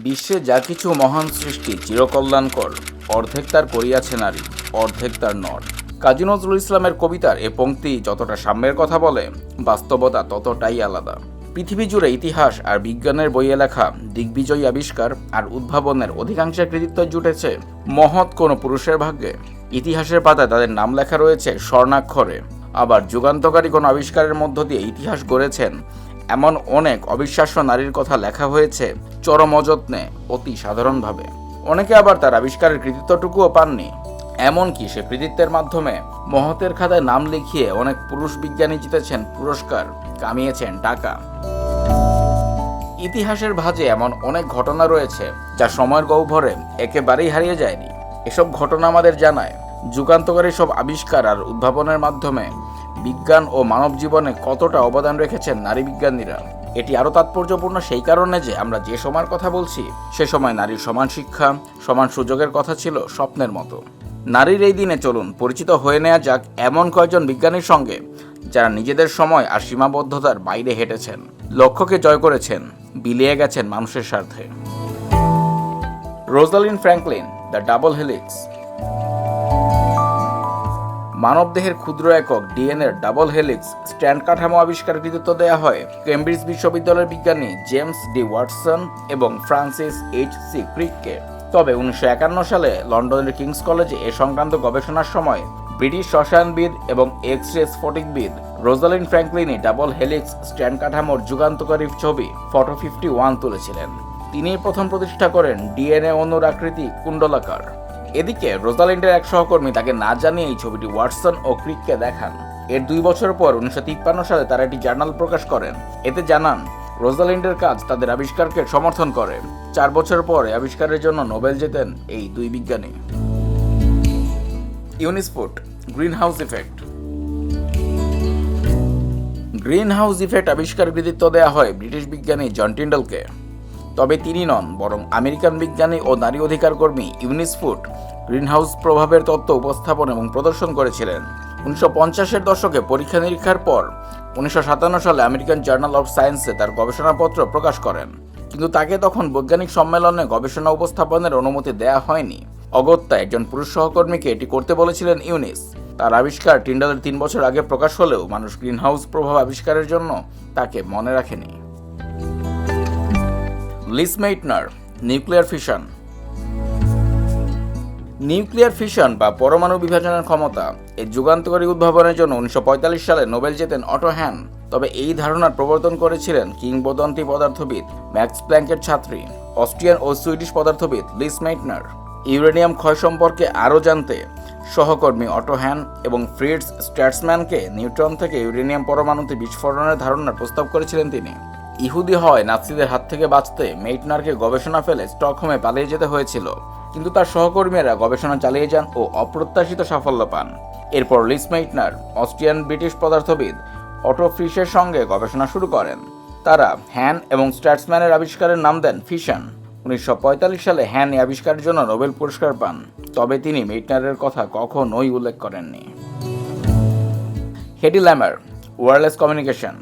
বিশ্বে যা কিছু মহান সৃষ্টি চিরকল্যাণকর, অর্ধেক তার করিয়াছে নারী, অর্ধেক তার নর। কাজী নজরুল ইসলামের কবিতার এ পংক্তি যতটা সাম্যের কথা বলে, বাস্তবতা ততটাই আলাদা। পৃথিবী জুড়ে ইতিহাস আর বিজ্ঞানের বইয়ে লেখা দিগ্বিজয়ী আবিষ্কার আর উদ্ভাবনের অধিকাংশের কৃতিত্ব জুটেছে মহৎ কোনো পুরুষের ভাগ্যে। ইতিহাসের পাতায় তাদের নাম লেখা রয়েছে স্বর্ণাক্ষরে। আবার যুগান্তকারী কোনো আবিষ্কারের মধ্য দিয়ে ইতিহাস গড়েছেন এমন অনেক অবিশ্বাস্য নারীর কথা লেখা হয়েছে চরম অযত্নে অতি সাধারণভাবে। অনেকে আবার তার আবিষ্কারের কৃতিত্বটুকুও পাননি। এমনকি সে কৃতিত্বের মাধ্যমে মহতের খাতায় নাম লিখিয়ে অনেক পুরুষ বিজ্ঞানী জিতেছেন পুরস্কার, কামিয়েছেন টাকা। ইতিহাসের ভাঁজে এমন অনেক ঘটনা রয়েছে যা সময়ের গহ্বরে একেবারেই হারিয়ে যায়নি। এসব ঘটনা আমাদের জানায় যুগান্তকারী সব আবিষ্কার আর উদ্ভাবনের মাধ্যমে বিজ্ঞান ও মানব জীবনে কতটা অবদান রেখেছেন নারী বিজ্ঞানীরা? এটি আরও তাৎপর্যপূর্ণ সেই কারণে যে আমরা যে সময়ের কথা বলছি, সে সময় নারীর সমান শিক্ষা, সমান সুযোগের কথা ছিল স্বপ্নের মতো। নারীর এই দিনে চলুন পরিচিত হয়ে নেওয়া যাক এমন কয়েকজন বিজ্ঞানীর সঙ্গে যারা নিজেদের সময় আর সীমাবদ্ধতার বাইরে হেঁটেছেন। লক্ষ্যকে জয় করেছেন, বিলিয়ে গেছেন মানুষের স্বার্থে। Rosalind Franklin, the double helix. মানবদেহের ক্ষুদ্র একক ডিএনএর ডাবল হেলিক্স, স্ট্যান্ড কাঠামো আবিষ্কার কৃতিত্ব দেওয়া হয়। কেমব্রিজ বিশ্ববিদ্যালয়ের বিজ্ঞানী জেমস ডি ওয়াটসন এবং ফ্রান্সিস এইচ সি ক্রিককে। তবে উনিশশো একান্ন সালে লন্ডনের কিংস কলেজে এ সংক্রান্ত গবেষণার সময় ব্রিটিশ রসায়নবিদ এবং এক্স রে স্ফটিকবিদ রোজালিন ফ্র্যাঙ্কলিনি ডাবল হেলিক্স, স্ট্যান্ড কাঠামোর যুগান্তকারী ছবি ফটো ফিফটি ওয়ান তুলেছিলেন। তিনি প্রথম প্রতিষ্ঠা করেন ডিএনএ অণুর আকৃতি কুণ্ডলাকার। এদিকে রোজালিন্ডের এক সহকর্মী তাকে না জানিয়ে এই ছবিটি ওয়াটসন ও ক্রিককে দেখান। এর দুই বছর পর উনিশশো তিপ্পান্ন সালে তারা একটি জার্নাল প্রকাশ করেন। এতে জানান রোজালিন্ডের কাজ তাদের আবিষ্কারকে সমর্থন করে। চার বছর পর আবিষ্কারের জন্য নোবেল জেতেন এই দুই বিজ্ঞানী। Eunice Foote green house effect. Green house effect আবিষ্কার কৃতিত্ব দেওয়া হয় ব্রিটিশ বিজ্ঞানী জন টিন্ডলকে। তবে তিনি নন, বরং আমেরিকান বিজ্ঞানী ও নারী অধিকার কর্মী ইউনিসফুট গ্রিনহাউস প্রভাবের তত্ত্ব উপস্থাপন এবং প্রদর্শন করেছিলেন। উনিশশো পঞ্চাশের দশকে পরীক্ষা নিরীক্ষার পর উনিশশো সাতান্ন সালে আমেরিকান জার্নাল অফ সায়েন্সে তার গবেষণাপত্র প্রকাশ করেন। কিন্তু তাকে তখন বৈজ্ঞানিক সম্মেলনে গবেষণা উপস্থাপনের অনুমতি দেয়া হয়নি। অগত্যা একজন পুরুষ সহকর্মীকে এটি করতে বলেছিলেন ইউনিস। তার আবিষ্কার টিন্ডালের তিন বছর আগে প্রকাশ হলেও মানুষ গ্রিনহাউস প্রভাব আবিষ্কারের জন্য তাকে মনে রাখেনি। Lise Meitner nuclear fission nuclear fission বা পরমাণু বিভাজনের ক্ষমতা এই যুগান্তকারী উদ্ভাবনের জন্য উনিশশো পঁয়তাল্লিশ সালে নোবেল জেতেন অটো হ্যান। তবে এই ধারণার প্রবর্তন করেছিলেন কিংবদন্তি পদার্থবিদ ম্যাক্স প্ল্যাঙ্কের ছাত্রী, অস্ট্রিয়ান ও সুইডিশ পদার্থবিদ লিস মেইটনার ইউরেনিয়াম ক্ষয় সম্পর্কে আরও জানতে সহকর্মী অটো হ্যান এবং ফ্রিডস স্ট্যাটসম্যানকে নিউট্রন থেকে ইউরেনিয়াম পরমাণুতে বিস্ফোরণের ধারণার প্রস্তাব করেছিলেন তিনি। ইহুদি হয় নাৎসিদের হাত থেকে বাঁচতে মেইটনারকে গবেষণা ফেলে স্টকহোমে পালিয়ে যেতে হয়েছিল, কিন্তু তার সহকর্মীরা গবেষণা চালিয়ে যান ও অপ্রত্যাশিত সাফল্য পান। এরপর লিস মেইটনার, অস্ট্রিয়ান ব্রিটিশ পদার্থবিদ অটো ফ্রিসের সঙ্গে গবেষণা শুরু করেন। তারা হ্যান এবং স্ট্যাটসম্যানের আবিষ্কারের নাম দেন ফিশন। উনিশশো পঁয়তাল্লিশ সালে হ্যান এই আবিষ্কারের জন্য নোবেল পুরস্কার পান, তবে তিনি মেইটনারের কথা কখনোই উল্লেখ করেননি। Hedy Lamarr wireless communication.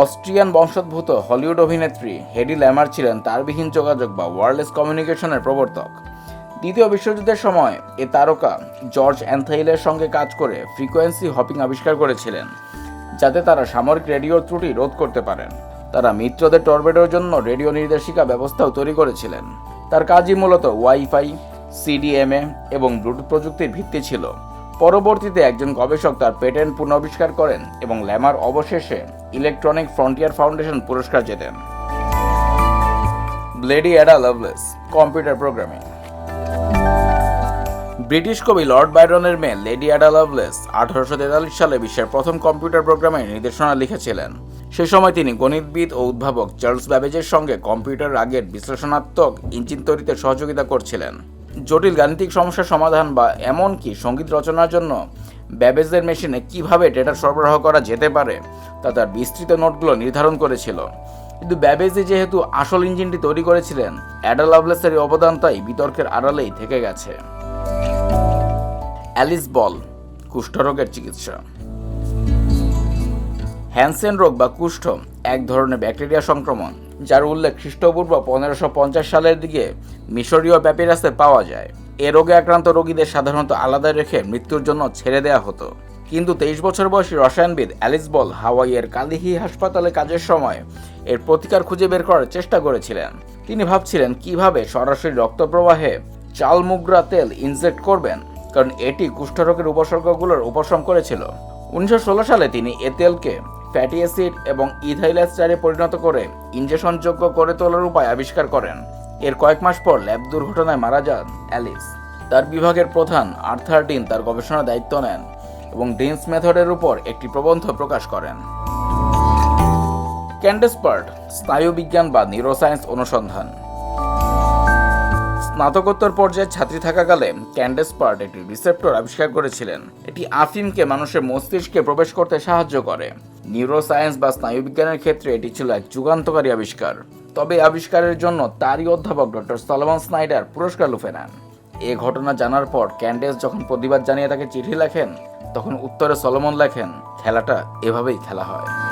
Austrian বংশোদ্ভূত হলিউড অভিনেত্রী হেডি ল্যামার ছিলেন তারবিহীন যোগাযোগ বা ওয়্যারলেস কমিউনিকেশনের প্রবর্তক। দ্বিতীয় বিশ্বযুদ্ধের সময় এ তারকা জর্জ অ্যান্থাইলের সঙ্গে কাজ করে ফ্রিকোয়েন্সি হপিং আবিষ্কার করেছিলেন, যাতে তারা সামরিক রেডিওর ত্রুটি রোধ করতে পারেন। তারা মিত্রদের টর্বেডোর জন্য রেডিও নির্দেশিকা ব্যবস্থাও তৈরি করেছিলেন। তার কাজই মূলত ওয়াইফাই, সিডিএমএ এবং ব্লুটুথ প্রযুক্তির ভিত্তি ছিল। পরবর্তীতে একজন গবেষক তার পেটেন্ট পুনরাবিষ্কার করেন এবং ল্যামার অবশেষে ইলেকট্রনিক ফ্রন্টিয়ার ফাউন্ডেশন পুরস্কার জেতেন। ব্লেডি Ada Lovelace, computer programming. British কবি লর্ড বাইরনের মেয়ে লেডি অ্যাডা লাভলেস আঠারোশো তেতাল্লিশ সালে বিশ্বের প্রথম কম্পিউটার প্রোগ্রামের নির্দেশনা লিখেছিলেন। সে সময় তিনি গণিতবিদ ও উদ্ভাবক চার্লস ব্যাবেজের সঙ্গে কম্পিউটার আগের বিশ্লেষণাত্মক ইঞ্জিন তৈরিতে সহযোগিতা করছিলেন। জটিল গাণিতিক সমস্যার সমাধান বা এমনকি সংগীত রচনার জন্য ব্যাবেজের মেশিনে কীভাবে ডেটা সরবরাহ করা যেতে পারে, তা তার বিস্তৃত নোটগুলো নির্ধারণ করেছিল। কিন্তু ব্যাবেজি যেহেতু আসল ইঞ্জিনটি তৈরি করেছিলেন, অ্যাডা লাভলেসের অবদান তাই বিতর্কের আড়ালেই থেকে গেছে। অ্যালিস বল কুষ্ঠরোগের চিকিৎসা। হ্যানসেন রোগ বা কুষ্ঠ, এক ধরনের ব্যাকটেরিয়া সংক্রমণ। যার উল্লেখ খ্রিস্টপূর্ব পনেরোশো পঞ্চাশ সালের দিকে মিশরীয় প্যাপিরাসে পাওয়া যায়। এ রোগে আক্রান্ত রোগীদের সাধারণত আলাদা রেখে মৃত্যুর জন্য ছেড়ে দেওয়া হতো। কিন্তু তেইশ বছর বয়সী রসায়নবিদ অ্যালিস বল হাওয়াইয়ের কালিহি হাসপাতালে কাজের সময় এর প্রতিকার খুঁজে বের করার চেষ্টা করেছিলেন। তিনি ভাবছিলেন, কীভাবে সরাসরি রক্ত প্রবাহে চালমুগরা তেল ইনজেক্ট করবেন? কারণ এটি কুষ্ঠরোগের উপসর্গগুলোর উপশম করেছিল। উনিশশো ষোলো সালে তিনি এ তেলকে ফ্যাটি অ্যাসিড এবং ইথাইলাস্টারে পরিণত করে ইনজেকশনযোগ্য করে তোলার উপায় আবিষ্কার করেন। এর কয়েক মাস পর ল্যাব দুর্ঘটনায় মারা যান অ্যালিস। তার বিভাগের প্রধান আর্থার ডিন তার গবেষণার দায়িত্ব নেন এবং ডিন্স মেথডের উপর একটি প্রবন্ধ প্রকাশ করেন। ক্যান্ডেসপার্ট স্নায়ুবিজ্ঞান বা নিউরোসায়েন্স অনুসন্ধান। স্নাতকোত্তর পর্যায়ে ছাত্রী থাকাকালে ক্যান্ডেস পার্ট একটি রিসেপ্টর আবিষ্কার করেছিলেন। এটি আফিমকে মানুষের মস্তিষ্কে প্রবেশ করতে সাহায্য করে। নিউরোসায়েন্স বা স্নায়ুবিজ্ঞানের ক্ষেত্রে এটি ছিল এক যুগান্তকারী আবিষ্কার। তবে আবিষ্কারের জন্য তারই অধ্যাপক ডক্টর সলমন স্নাইডার পুরস্কার লুফে নেন। এ ঘটনা জানার পর ক্যান্ডেস যখন প্রতিবাদ জানিয়ে তাকে চিঠি লেখেন, তখন উত্তরে সলমন লেখেন, খেলাটা এভাবেই খেলা হয়।